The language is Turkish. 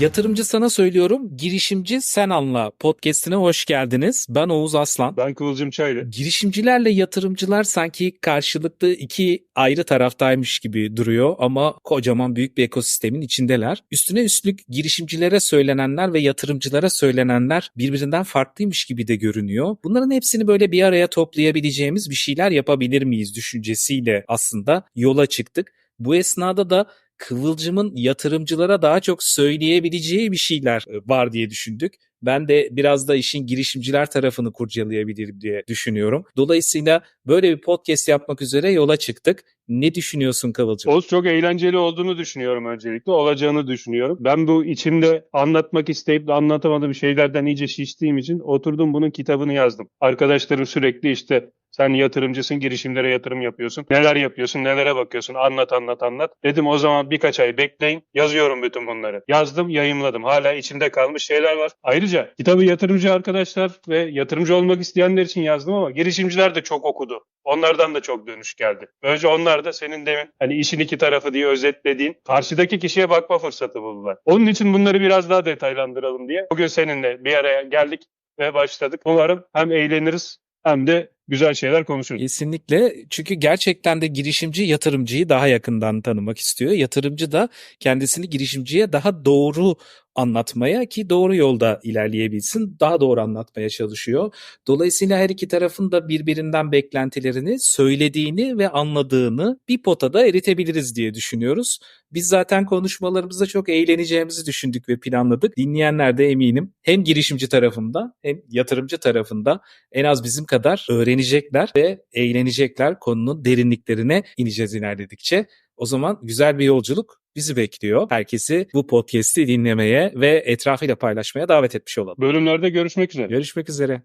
Yatırımcı sana söylüyorum, girişimci sen anla podcast'ine hoş geldiniz. Ben Oğuz Aslan. Ben Kıvılcım Çaylı. Girişimcilerle yatırımcılar sanki karşılıklı iki ayrı taraftaymış gibi duruyor ama kocaman büyük bir ekosistemin içindeler. Üstüne üstlük girişimcilere söylenenler ve yatırımcılara söylenenler birbirinden farklıymış gibi de görünüyor. Bunların hepsini böyle bir araya toplayabileceğimiz bir şeyler yapabilir miyiz düşüncesiyle aslında yola çıktık. Bu esnada da Kıvılcım'ın yatırımcılara daha çok söyleyebileceği bir şeyler e, var diye düşündük. Ben de biraz da işin girişimciler tarafını kurcalayabilirim diye düşünüyorum. Dolayısıyla böyle bir podcast yapmak üzere yola çıktık. Ne düşünüyorsun Kıvılcım? Oğuz çok eğlenceli olduğunu düşünüyorum öncelikle. Olacağını düşünüyorum. Ben bu içimde anlatmak isteyip de anlatamadığım şeylerden iyice şiştiğim için oturdum bunun kitabını yazdım. Arkadaşlarım sürekli işte sen yatırımcısın, girişimlere yatırım yapıyorsun. Neler yapıyorsun, nelere bakıyorsun, anlat anlat anlat. Dedim o zaman birkaç ay bekleyin, yazıyorum bütün bunları. Yazdım, yayımladım. Hala içimde kalmış şeyler var. Ayrıca kitabı yatırımcı arkadaşlar ve yatırımcı olmak isteyenler için yazdım ama girişimciler de çok okudu. Onlardan da çok dönüş geldi. Böylece onlar da senin demin hani işin iki tarafı diye özetlediğin karşıdaki kişiye bakma fırsatı buldular. Onun için bunları biraz daha detaylandıralım diye bugün seninle bir araya geldik ve başladık. Umarım hem eğleniriz hem de güzel şeyler konuşuruz. Kesinlikle çünkü gerçekten de girişimci yatırımcıyı daha yakından tanımak istiyor. Yatırımcı da kendisini girişimciye daha doğru anlatmaya ki doğru yolda ilerleyebilsin daha doğru anlatmaya çalışıyor. Dolayısıyla her iki tarafın da birbirinden beklentilerini söylediğini ve anladığını bir potada eritebiliriz diye düşünüyoruz. Biz zaten konuşmalarımızda çok eğleneceğimizi düşündük ve planladık. Dinleyenler de eminim hem girişimci tarafında hem yatırımcı tarafında en az bizim kadar öğrenecekler ve eğlenecekler konunun derinliklerine ineceğiz ilerledikçe. O zaman güzel bir yolculuk bizi bekliyor. Herkesi bu podcast'i dinlemeye ve etrafıyla paylaşmaya davet etmiş olalım. Bölümlerde görüşmek üzere. Görüşmek üzere.